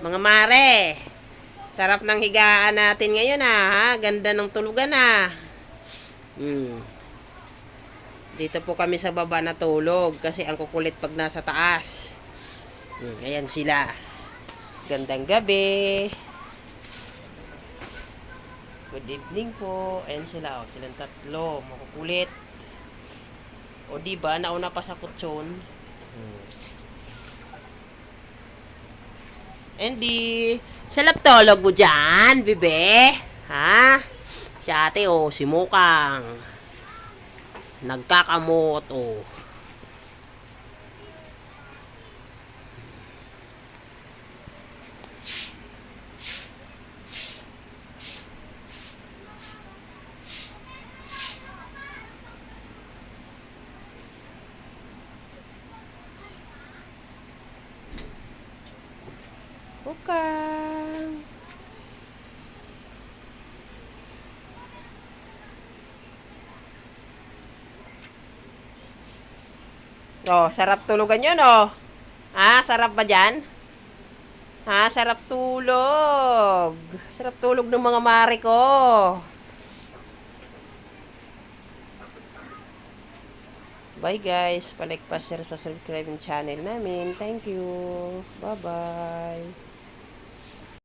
Mga mare, sarap ng higaan natin ngayon ah, ha? Ganda ng tulugan ah. Hmm. Dito po kami sa baba na tulog kasi ang kukulit pag nasa taas. Hmm, ayan sila. Gandang gabi. Good evening po. Ayan sila, oh, silang tatlo, makukulit. O di ba nauna pa sa kutsyon? Hmm. Andy, salap tulog mo dyan, bebe. Ha? Si ate, oh, si Mukang. Nagkakamot, oh. Mukang. Oh, sarap tulugan yun, oh. Ha, sarap ba dyan? Ha, sarap tulog. Sarap tulog ng mga mare ko. Bye guys. Palike pa share subscribe channel namin. Thank you. Bye-bye.